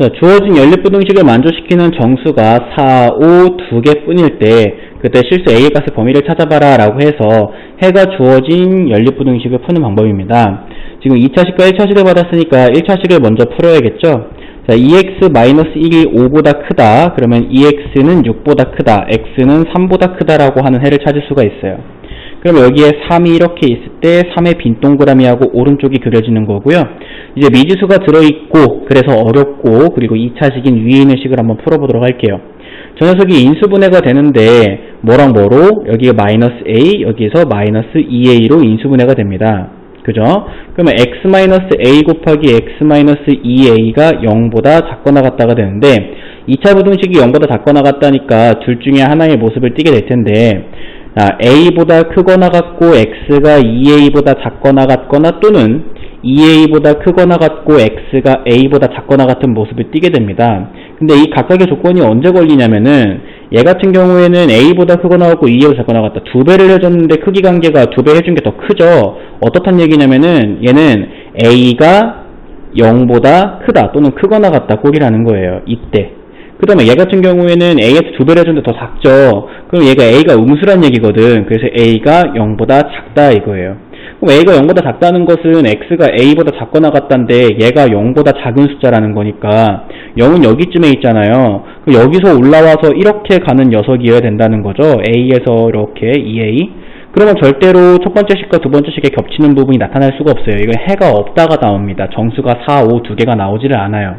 자, 주어진 연립부등식을 만족시키는 정수가 4, 5 두 개뿐일 때 그때 실수 A의 값의 범위를 찾아봐라 라고 해서 해가 주어진 연립부등식을 푸는 방법입니다. 지금 2차식과 1차식을 받았으니까 1차식을 먼저 풀어야겠죠? 자, 2x-1이 5보다 크다. 그러면 2x는 6보다 크다. x는 3보다 크다라고 하는 해를 찾을 수가 있어요. 그럼 여기에 3이 이렇게 있을 때 3의 빈 동그라미하고 오른쪽이 그려지는 거고요. 이제 미지수가 들어있고 그래서 어렵고 그리고 2차식인 위에 있는 식을 한번 풀어보도록 할게요. 저 녀석이 인수분해가 되는데 뭐랑 뭐로 여기가 마이너스 a 여기서 마이너스 2a로 인수분해가 됩니다. 그죠? 그러면 x-a 곱하기 x-2a가 0보다 작거나 같다가 되는데 2차 부등식이 0보다 작거나 같다니까 둘 중에 하나의 모습을 띠게 될 텐데 아, a보다 크거나 같고 x가 2a보다 작거나 같거나 또는 2a보다 크거나 같고 x가 a보다 작거나 같은 모습을 띠게 됩니다. 근데 이 각각의 조건이 언제 걸리냐면은 얘 같은 경우에는 a보다 크거나 같고 2a보다 작거나 같다. 두 배를 해줬는데 크기 관계가 두 배 해준 게 더 크죠. 어떻단 얘기냐면은 얘는 a가 0보다 크다 또는 크거나 같다 꼴이라는 거예요. 이때. 그 다음에 얘 같은 경우에는 A에서 두 배를 해줬는데 더 작죠. 그럼 얘가 A가 음수란 얘기거든. 그래서 A가 0보다 작다 이거예요. 그럼 A가 0보다 작다는 것은 X가 A보다 작거나 같다인데 얘가 0보다 작은 숫자라는 거니까 0은 여기쯤에 있잖아요. 그럼 여기서 올라와서 이렇게 가는 녀석이어야 된다는 거죠. A에서 이렇게 2A. 그러면 절대로 첫 번째 식과 두 번째 식에 겹치는 부분이 나타날 수가 없어요. 이건 해가 없다가 나옵니다. 정수가 4, 5 두 개가 나오지를 않아요.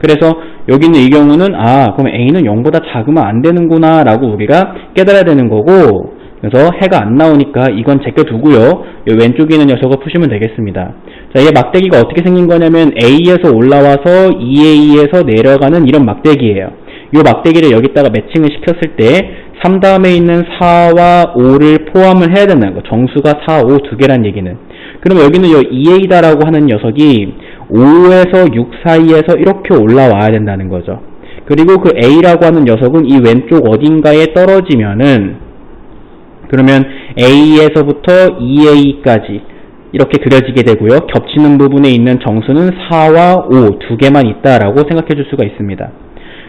그래서 여기 있는 이 경우는 아 그럼 A는 0보다 작으면 안 되는구나 라고 우리가 깨달아야 되는 거고 그래서 해가 안 나오니까 이건 제껴두고요. 이 왼쪽에 있는 녀석을 푸시면 되겠습니다. 자 이게 막대기가 어떻게 생긴 거냐면 A에서 올라와서 2A에서 내려가는 이런 막대기예요. 이 막대기를 여기다가 매칭을 시켰을 때 3 다음에 있는 4와 5를 포함을 해야 된다는 거. 정수가 4, 5 두 개란 얘기는. 그러면 여기는 이 2A다라고 하는 녀석이 5에서 6 사이에서 이렇게 올라와야 된다는 거죠. 그리고 그 A라고 하는 녀석은 이 왼쪽 어딘가에 떨어지면은 그러면 A에서부터 2A까지 이렇게 그려지게 되고요. 겹치는 부분에 있는 정수는 4와 5 두 개만 있다라고 생각해 줄 수가 있습니다.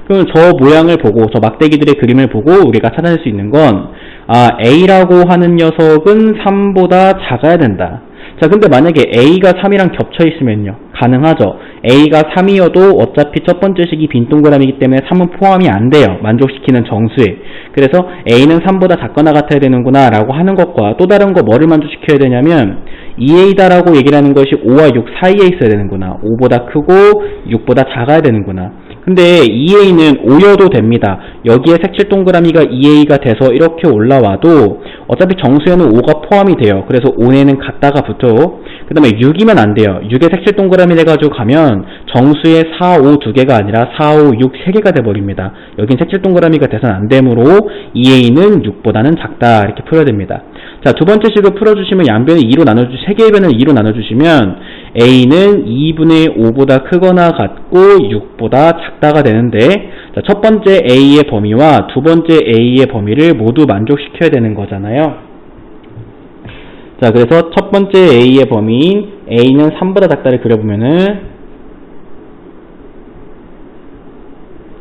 그럼 저 모양을 보고 저 막대기들의 그림을 보고 우리가 찾아낼 수 있는 건 아, A라고 하는 녀석은 3보다 작아야 된다. 자, 근데 만약에 A가 3이랑 겹쳐 있으면요. 가능하죠. A가 3이어도 어차피 첫 번째 식이 빈 동그라미이기 때문에 3은 포함이 안 돼요. 만족시키는 정수에. 그래서 A는 3보다 작거나 같아야 되는구나 라고 하는 것과 또 다른 거 뭐를 만족시켜야 되냐면 2A다라고 얘기를 하는 것이 5와 6 사이에 있어야 되는구나. 5보다 크고 6보다 작아야 되는구나. 근데 2A는 5여도 됩니다. 여기에 색칠 동그라미가 2A가 돼서 이렇게 올라와도 어차피 정수에는 5가 포함이 돼요. 그래서 5에는 갖다가 붙어. 그 다음에 6이면 안 돼요. 6에 색칠 동그라미 돼가지고 가면 정수에 4, 5 두 개가 아니라 4, 5, 6 세 개가 돼버립니다. 여긴 색칠 동그라미가 돼서는 안 되므로 2A는 6보다는 작다. 이렇게 풀어야 됩니다. 자, 두 번째 식을 풀어주시면 양변을 2로 나눠주, 세 개의 변을 2로 나눠주시면 A는 2분의 5보다 크거나 같고 6보다 작다가 되는데 자, 첫 번째 A의 범위와 두 번째 A의 범위를 모두 만족시켜야 되는 거잖아요. 자, 그래서 첫 번째 A의 범위인 A는 3보다 작다를 그려보면은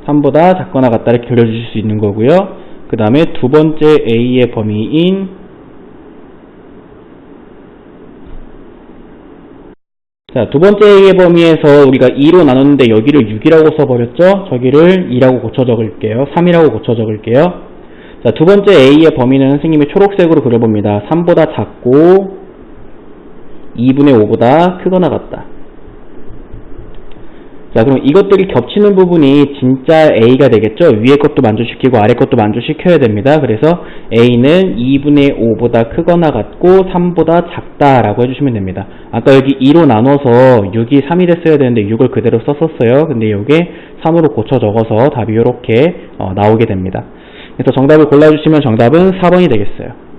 3보다 작거나 같다를 그려주실 수 있는 거고요. 그 다음에 두 번째 A의 범위인 자, 두 번째 범위에서 우리가 2로 나눴는데 여기를 6이라고 써버렸죠? 저기를 2라고 고쳐 적을게요. 3이라고 고쳐 적을게요. 자, 두 번째 A의 범위는 선생님이 초록색으로 그려봅니다. 3보다 작고 2분의 5보다 크거나 같다. 자, 그럼 이것들이 겹치는 부분이 진짜 A가 되겠죠? 위에 것도 만족시키고 아래 것도 만족시켜야 됩니다. 그래서 A는 2분의 5보다 크거나 같고 3보다 작다라고 해주시면 됩니다. 아까 여기 2로 나눠서 6이 3이 됐어야 되는데 6을 그대로 썼었어요. 근데 이게 3으로 고쳐 적어서 답이 이렇게 어, 나오게 됩니다. 그래서 정답을 골라주시면 정답은 4번이 되겠어요.